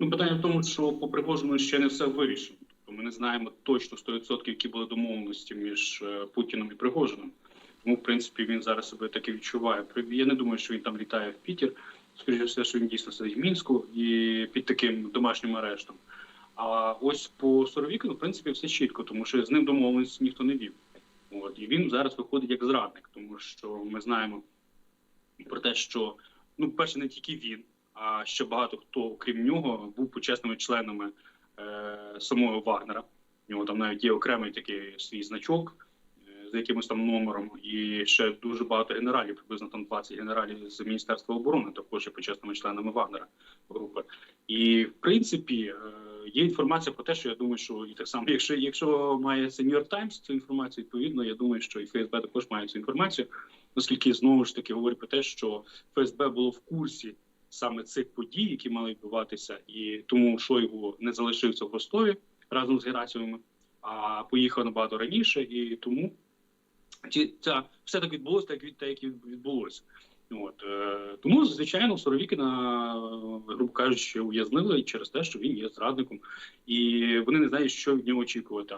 Ну, питання в тому, що по Пригожину ще не все вирішено. Тобто ми не знаємо точно 100%, які були домовленості між е, Путіном і Пригожином. Тому, в принципі, він зараз себе таки відчуває. Я не думаю, що він там літає в Пітер. Скоріше все, що він дійсно сидить в Мінську і під таким домашнім арештом. А ось по Соровікину, в принципі, все чітко, тому що з ним домовленості ніхто не вів. От і він зараз виходить як зрадник, тому що ми знаємо про те, що ну, перше, не тільки він, а ще багато хто, окрім нього, був почесними членами е, самого Вагнера. У нього там навіть є окремий такий свій значок е, з якимось там номером, і ще дуже багато генералів, приблизно там 20 генералів з Міністерства оборони, також є почесними членами Вагнера групи. І в принципі е, є інформація про те, що я думаю, що і так само, якщо якщо має York Times цю інформацію, відповідно, я думаю, що і ФСБ також має цю інформацію, оскільки знову ж таки говорить про те, що ФСБ було в курсі саме цих подій, які мали відбуватися, і тому Шойгу не залишився в Ростові разом з Герасимовим, а поїхав набагато раніше, і тому ці, ця все так відбулося, так від так, як відбулося. От е, тому, звичайно, Соровікіна, е, грубо кажучи, ув'язнили через те, що він є зрадником, і вони не знають, що від нього очікувати.